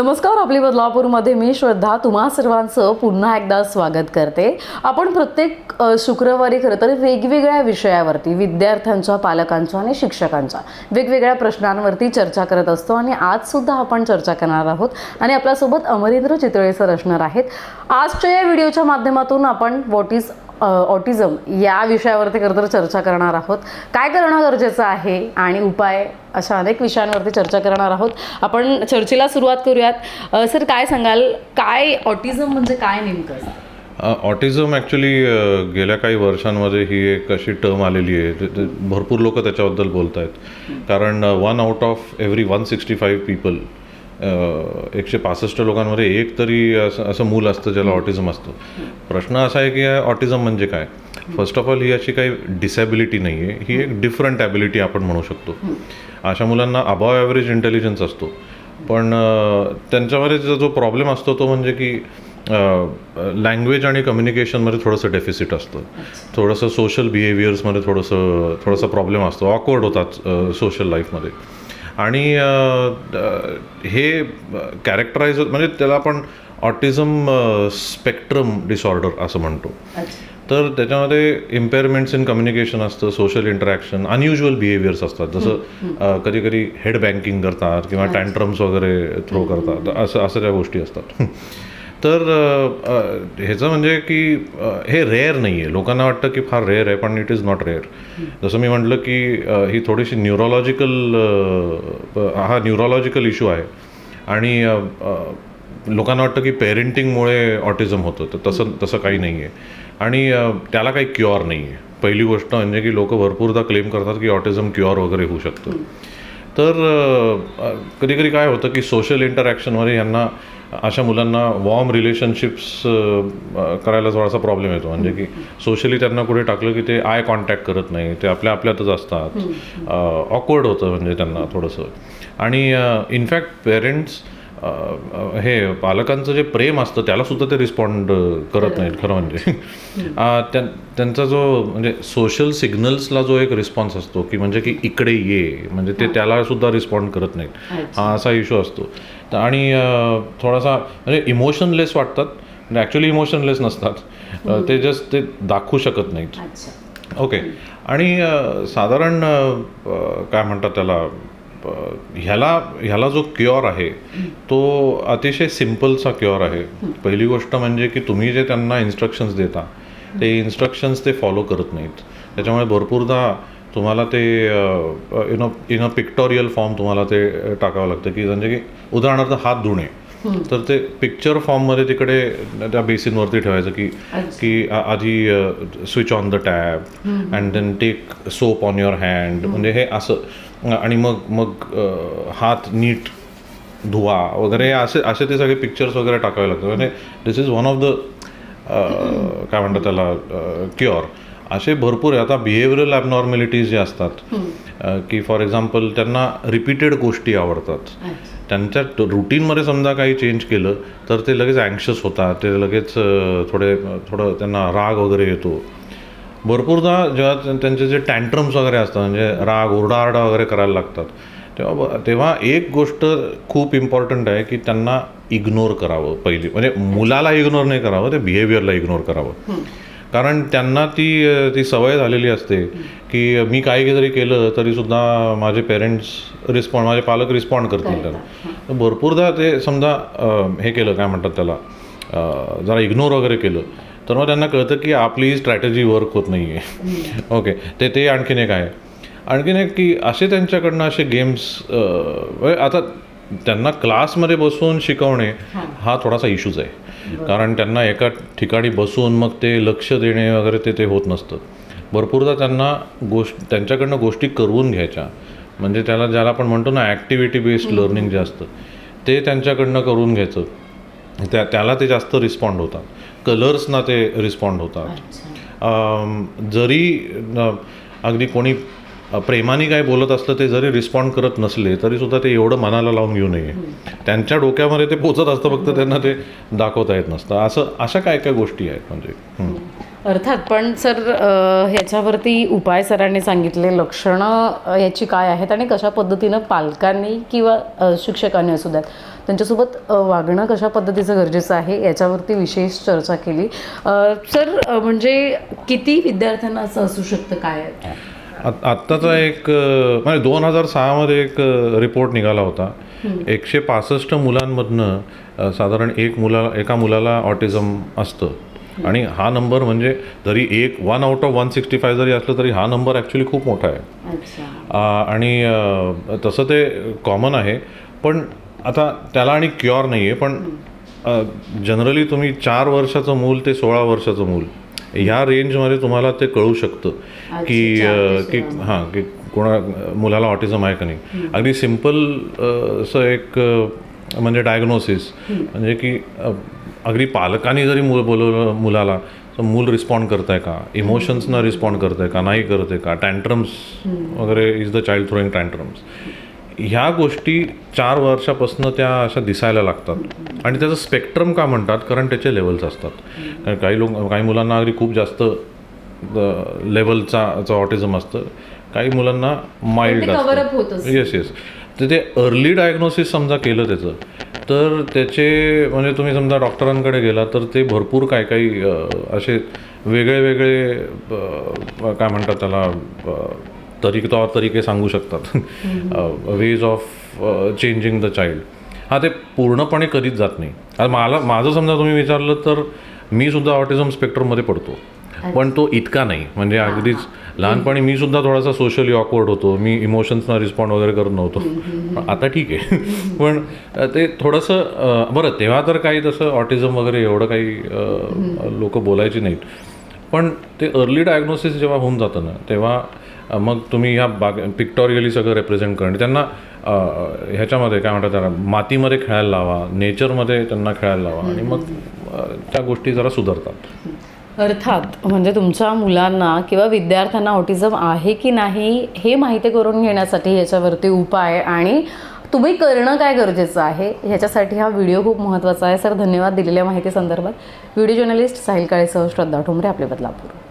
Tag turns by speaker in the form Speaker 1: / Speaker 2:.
Speaker 1: नमस्कार आपली बदलापूरमध्ये मी श्रद्धा. तुम्हा सर्वांचं पुन्हा एकदा स्वागत करते. आपण प्रत्येक शुक्रवारी खरं तर वेगवेगळ्या विषयावरती विद्यार्थ्यांच्या पालकांच्या आणि शिक्षकांच्या वेगवेगळ्या प्रश्नांवरती चर्चा करत असतो आणि आजसुद्धा आपण चर्चा करणार आहोत. आणि आपल्यासोबत अमरेंद्र चितळे सर असणार आहेत. आजच्या या व्हिडिओच्या माध्यमातून आपण व्हॉट इज ऑटिझम या विषयावरती खरं तर चर्चा करणार आहोत. काय करणं गरजेचं आहे आणि उपाय अशा अनेक विषयांवरती चर्चा करणार आहोत. आपण चर्चेला सुरुवात करूयात. सर काय सांगाल? काय ऑटिझम म्हणजे काय नेमकं?
Speaker 2: ऑटिझम ॲक्च्युली गेल्या काही वर्षांमध्ये ही एक अशी टर्म आलेली आहे. भरपूर लोक त्याच्याबद्दल बोलत आहेत कारण one out of every one sixty five people एकशे पासष्ट लोकांमध्ये एक तरी असं असं मूल असतं ज्याला ऑटिझम असतं. प्रश्न असा आहे की ऑटिझम म्हणजे काय? फर्स्ट ऑफ ऑल ही अशी काही डिसॅबिलिटी नाही आहे ही एक डिफरंट ॲबिलिटी आपण म्हणू शकतो. अशा मुलांना अबाव ॲव्हरेज इंटेलिजन्स असतो. पण त्यांच्यामध्ये जो प्रॉब्लेम असतो तो म्हणजे की लँग्वेज आणि कम्युनिकेशनमध्ये थोडंसं डेफिसिट असतं. थोडंसं सोशल बिहेवियर्समध्ये थोडंसं थोडासा प्रॉब्लेम असतो. ऑकवर्ड होतात सोशल लाईफमध्ये आणि हे कॅरेक्टराईज म्हणजे त्याला आपण ऑटिझम स्पेक्ट्रम डिसऑर्डर असं म्हणतो. तर त्याच्यामध्ये इम्पेअरमेंट्स इन कम्युनिकेशन असतं सोशल इंटरॅक्शन अनयुज्युअल बिहेवियर्स असतात. जसं कधी कधी हेड बँकिंग करतात किंवा टँट्रम्स वगैरे थ्रो करतात. असं असं त्या गोष्टी असतात. तर ह्याचं म्हणजे की हे रेअर नाही आहे लोकांना वाटतं की फार रेअर आहे पण इट इज नॉट रेअर जसं मी म्हटलं की ही थोडीशी न्यूरोलॉजिकल हा न्यूरोलॉजिकल इश्यू आहे. आणि लोकांना वाटतं की पेरेंटिंगमुळे ऑटिझम होतं. तर तसं तसं काही नाही आहे आणि त्याला काही क्युअर नाही आहे पहिली गोष्ट म्हणजे की लोक भरपूरदा क्लेम करतात की ऑटिझम क्युअर वगैरे होऊ शकतं. तर कधी कधी काय होतं की सोशल इंटरॅक्शनमध्ये यांना अशा मुलांना वॉर्म रिलेशनशिप्स करायला थोडासा प्रॉब्लेम येतो. म्हणजे की सोशली त्यांना कुठे टाकलं की ते आय कॉन्टॅक्ट करत नाही ते आपल्या आपल्यातच असतात. ऑकवर्ड होतं म्हणजे त्यांना थोडंसं. आणि इनफॅक्ट पेरेंट्स हे पालकांचं जे प्रेम असतं त्याला सुद्धा ते रिस्पॉन्ड करत नाहीत खरं म्हणजे. त्या- त्यांचा जो म्हणजे सोशल सिग्नल्सला जो एक रिस्पॉन्स असतो की म्हणजे की इकडे ये म्हणजे ते त्याला सुद्धा रिस्पॉन्ड करत नाहीत. हा असा इश्यू असतो. आणि थोडासा म्हणजे इमोशनलेस वाटतात म्हणजे ॲक्च्युली इमोशनलेस नसतात. ते जस्ट ते दाखवू शकत नाहीत. ओके आणि साधारण काय म्हणतात त्याला ह्याला ह्याला जो क्युअर आहे तो अतिशय सिम्पलचा क्युअर आहे. पहिली गोष्ट म्हणजे की तुम्ही जे त्यांना इन्स्ट्रक्शन्स देता ते इन्स्ट्रक्शन्स ते फॉलो करत नाहीत. त्याच्यामुळे भरपूरदा तुम्हाला ते in in a pictorial form तुम्हाला ते अ, टाकावं लागतं की म्हणजे की उदाहरणार्थ हात धुणे. तर ते पिक्चर फॉर्ममध्ये तिकडे त्या बेसिनवरती ठेवायचं की की आधी switch on the tab and then take soap on your hand म्हणजे हे असं आणि मग मग हात नीट धुवा वगैरे असे असे ते सगळे पिक्चर्स वगैरे टाकावे लागतात. म्हणजे this is one of the काय म्हणतात त्याला क्युअर असे भरपूर आहे. आता बिहेवियरल ॲबनॉर्मॅलिटीज जे असतात की फॉर एक्झाम्पल त्यांना रिपीटेड गोष्टी आवडतात. त्यांच्या रुटीनमध्ये समजा काही चेंज केलं तर ते लगेच अँक्शस होतात. ते लगेच थोडे थोडं त्यांना राग वगैरे येतो. भरपूरदा जेव्हा त्यां- त्यांचे जे टँट्रम्स वगैरे असतात म्हणजे राग ओरडाआरडा वगैरे करायला लागतात तेव्हा तेव्हा एक गोष्ट खूप इम्पॉर्टंट आहे की त्यांना इग्नोर करावं पहिली. म्हणजे मुलाला इग्नोर नाही करावं ते बिहेवियरला इग्नोर करावं. कारण त्यांना ती ती सवय झालेली असते की मी काही जरी केलं तरी सुद्धा माझे पेरेंट्स रिस्पॉन्ड माझे पालक रिस्पॉन्ड करतील त्याला तर भरपूरदा ते समजा हे केलं काय म्हणतात त्याला जरा इग्नोर वगैरे केलं तर मग त्यांना कळतं की आपली स्ट्रॅटेजी वर्क होत नाही आहे ओके ते ते आणखीन एक आहे. आणखीन एक की असे त्यांच्याकडनं असे गेम्स आता त्यांना क्लासमध्ये बसून शिकवणे हा. थोडासा इश्यूज आहे. कारण त्यांना एका ठिकाणी बसून मग ते लक्ष देणे वगैरे ते ते होत नसतं. भरपूरदा त्यांना गोष्ट त्यांच्याकडनं गोष्टी करवून घ्यायच्या. म्हणजे त्याला ज्याला आपण म्हणतो ना ॲक्टिव्हिटी बेस्ड लर्निंग जे असतं ते त्यांच्याकडनं करून घ्यायचं. त्या त्याला ते जास्त रिस्पॉन्ड होतात. कलर्सना ते रिस्पॉन्ड होतात. जरी अगदी कोणी प्रेमाने काय बोलत असलं ते जरी रिस्पॉन्ड करत नसले तरी सुद्धा ते एवढं मनाला लावून घेऊ नये. त्यांच्या डोक्यामध्ये ते पोचत असतं फक्त त्यांना ते दाखवता येत नसतं. असं अशा काय काय गोष्टी आहेत म्हणजे.
Speaker 1: अर्थात पण सर ह्याच्यावरती उपाय सरांनी सांगितले लक्षणं याची काय आहेत आणि कशा पद्धतीनं पालकांनी किंवा शिक्षकांनी असू द्यात. त्यांच्यासोबत वागणं कशा पद्धतीचं गरजेचं आहे याच्यावरती विशेष चर्चा केली. सर म्हणजे किती विद्यार्थ्यांना असं असू शकतं काय
Speaker 2: आत- आत्ताचा एक म्हणजे दोन हजार सहामध्ये एक रिपोर्ट निघाला होता. एकशे पासष्ट मुलांमधनं साधारण एक मुला एका मुलाला ऑटिझम असतं. आणि हा नंबर म्हणजे जरी एक one out of one sixty five जरी असलं तरी हा नंबर ॲक्च्युली खूप मोठा आहे. आणि तसं ते कॉमन आहे. पण आता त्याला आणि क्युअर नाही आहे पण जनरली तुम्ही चार वर्षाचं मूल ते सोळा वर्षाचं मूल ह्या रेंजमध्ये तुम्हाला ते कळू शकतं. की की हां की कोणा मुलाला ऑटिझम आहे का नाही. अगदी सिंपल असं एक म्हणजे डायग्नोसिस म्हणजे की अगदी पालकांनी जरी मुलं बोलवलं मुलाला तर मूल रिस्पॉन्ड करत आहे का? इमोशन्सना रिस्पॉन्ड करत आहे का? नाही करत आहे का टँट्रम्स वगैरे is the child throwing tantrums ह्या गोष्टी चार वर्षापासून त्या अशा दिसायला लागतात. आणि त्याचं स्पेक्ट्रम का म्हणतात? कारण त्याचे लेवल्स असतात. कारण काही लोक काही मुलांना अगदी खूप जास्त लेवलचा ऑटिझम असतं. काही मुलांना माइल्ड येस येस तर ते अर्ली डायग्नोसिस समजा केलं त्याचं तर त्याचे म्हणजे तुम्ही समजा डॉक्टरांकडे गेला तर ते भरपूर काय काही असे वेगळे वेगळे काय म्हणतात त्याला तरी तौर तरीके सांगू शकतात. Ways of changing the child हा ते पूर्णपणे कधीच जात नाही. आता मला माझं समजा तुम्ही विचारलं तर मी सुद्धा ऑटिझम स्पेक्ट्रममध्ये पडतो. पण तो इतका नाही. म्हणजे अगदीच लहानपणी मी सुद्धा थोडासा सोशली ऑकवर्ड होतो. मी इमोशन्सना रिस्पॉन्ड वगैरे करत नव्हतो. पण आता ठीक आहे. पण ते थोडंसं बरं तेव्हा तर काही तसं ऑटिझम वगैरे एवढं काही लोक बोलायची नाहीत. पण ते अर्ली डायग्नोसिस जेव्हा होऊन जातं ना तेव्हा मग तुम्ही ह्या बाग पिक्टोरियली सगळं रिप्रेझेंट करणं. त्यांना ह्याच्यामध्ये काय म्हणतात त्याला मातीमध्ये खेळायला लावा नेचरमध्ये त्यांना खेळायला लावा. आणि मग त्या गोष्टी जरा सुधारतात.
Speaker 1: अर्थात म्हणजे तुमच्या मुलांना किंवा विद्यार्थ्यांना ऑटिझम आहे की नाही हे माहिती करून घेण्यासाठी याच्यावरती उपाय आणि तुम्ही करणं काय गरजेचं आहे? ह्याच्यासाठी हा व्हिडिओ खूप महत्त्वाचा आहे. सर धन्यवाद दिलेल्या माहिती संदर्भात. व्हिडिओ जर्नलिस्ट साहिल काळेसह श्रद्धा ठोंबरे आपले बदलापूर.